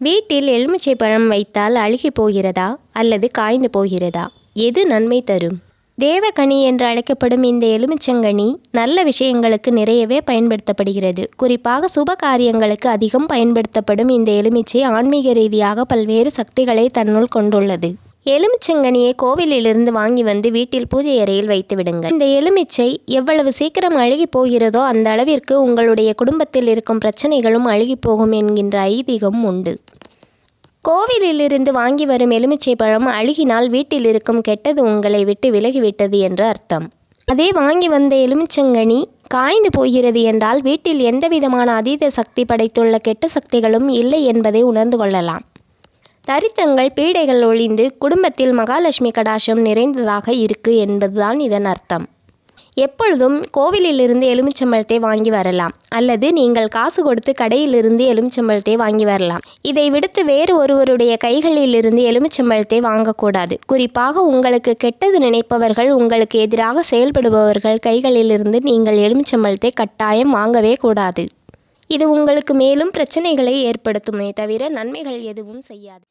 வீட்டில் எலுமிச்சை பழம் வைத்தால் அழுகி போகிறதா அல்லது காய்ந்து போகிறதா? எது நன்மை தரும்? தேவகனி என்று அழைக்கப்படும் இந்த எலுமிச்சங்கனி நல்ல விஷயங்களுக்கு நிறையவே பயன்படுத்தப்படுகிறது. குறிப்பாக சுப காரியங்களுக்கு அதிகம் பயன்படுத்தப்படும் இந்த எலுமிச்சை ஆன்மீக ரீதியாக பல்வேறு சக்திகளை தன்னுள் கொண்டுள்ளது. எலுமிச்சங்கனியை கோவிலிலிருந்து வாங்கி வந்து வீட்டில் பூஜை அறையில் வைத்து விடுங்கள். இந்த எலுமிச்சை எவ்வளவு சீக்கிரம் அழுகி போகிறதோ அந்த அளவிற்கு உங்களுடைய குடும்பத்தில் இருக்கும் பிரச்சனைகளும் அழுகி போகும் என்கின்ற ஐதீகம் உண்டு. கோவிலிலிருந்து வாங்கி வரும் எலுமிச்சை பழம் அழுகினால் வீட்டில் இருக்கும் கெட்டது உங்களை விட்டு விலகிவிட்டது என்று அர்த்தம். அதே வாங்கி வந்த எலுமிச்சங்கனி காய்ந்து போகிறது என்றால் வீட்டில் எந்தவிதமான அதீத சக்தி படைத்துள்ள கெட்ட சக்திகளும் இல்லை என்பதை உணர்ந்து கொள்ளலாம். தரித்திரங்கள் பீடைகள் ஒழிந்து குடும்பத்தில் மகாலட்சுமி கடாசம் நிறைந்ததாக இருக்கு என்பதுதான் இதன் அர்த்தம். எப்பொழுதும் கோவிலிலிருந்து எலுமிச்சம்பழத்தை வாங்கி வரலாம். அல்லது நீங்கள் காசு கொடுத்து கடையிலிருந்து எலுமிச்சம்பழத்தை வாங்கி வரலாம். இதை விடுத்து வேறு ஒருவருடைய கைகளிலிருந்து எலுமிச்சம்பழத்தை வாங்கக்கூடாது. குறிப்பாக உங்களுக்கு கெட்டது நினைப்பவர்கள் உங்களுக்கு எதிராக செயல்படுபவர்கள் கைகளிலிருந்து நீங்கள் எலுமிச்சம்பழத்தை கட்டாயம் வாங்கவே கூடாது. இது உங்களுக்கு மேலும் பிரச்சனைகளை ஏற்படுத்துமே தவிர நன்மைகள் எதுவும் செய்யாது.